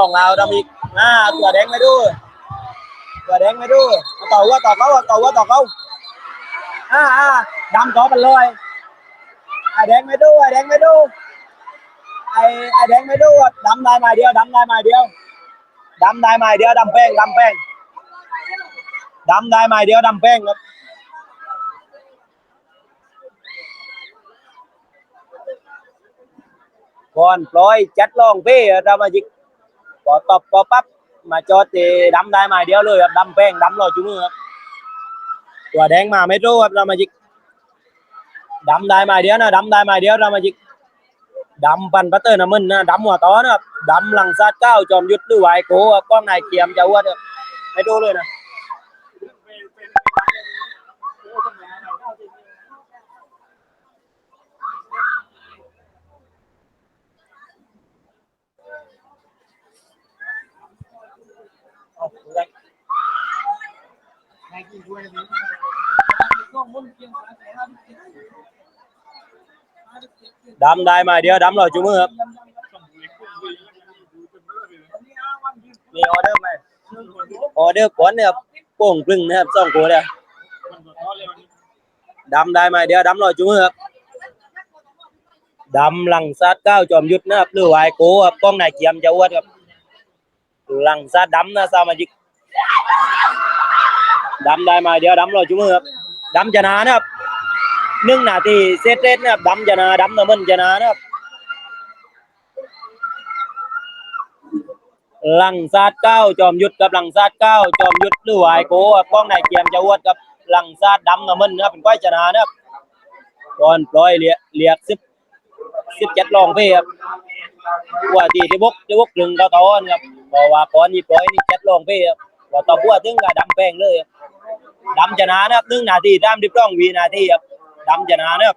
ลองเราดำอีกอ่าตัวแดงไม่ดูตัวแดงไม่ดูเอาต่อหัวต่อเขาต่อหัวต่อเขาอ่าอ่าดำต่อไปเลยไอแดงไม่ดูไอแดงไม่ดูไอไอแดงไม่ดูอะดำได้ไม้เดียวดำได้ไม้เดียวดำได้ไม้เดียวดำแป้งดำแป้งดำได้ไม้เดียวดำแป้งครับก่อนปล่อยจัดลองเพ่เรามาจิก อตบพอปั๊บมาจอดตีดำได้มาเดียวเลยครับดำแป้งดำรอจุมือครับตัวแดงมาไม่รู้ครับเรามาจิกดำได้มาเดียวนะดำได้มาเดียวเรามาจิกดำปันปัตเตอร์น้ำมันนะดำหัวต้อนะครับดำหลังซาดเก้าจอมยุทธ์ด้วยไหวโกครับกล้องนายเกียมจะวัดครับไม่รู้เลยนะ ดูได้ดำได้มาเดียวดำรอจุมือครับมีออเดอร์ไหมออเดอร์ก่อนเนี่ยครับโป่งกลึงนะครับสองตัวเลยดำได้มาเดียวดำรอจุมือครับดำหลังซาดเก้าจอมยุทธนะครับหรือวายโกครับกล้องนายเกียมจะวัดครับ หลังซาดดำนะสามาจิกดำได้มาเดี๋ยวดำรอจุมือครับดำชนะนะครับหนึ่งนาทีเซตเรสนะครับดำชนะดำน้มันชนะนะครับหลังซาดเก้าจอมยุทธกับหลังซาดเก้าจอมยุทธหรือวายโกครับกล้องนายเกียมจะวัดกับหลังซาดดำน้ำมันนะครับเป็นก้อยชนะนะครับก่อนปล่อยเรียกเรียกสิบสิบเจ็ดลองเพ่ครับว่าที่ที่บกที่บกกลึงเต่าตอนครับ เพราะว่าก่อนนี่ปอยนี่เจ็ดลองเพ่ครับว่าต่อพัวถึงกับดำแป้งเลยครับดำชนะนะครับหนึ่งนาทีตามดิบร้องวีนาทีครับดำชนะนะครับ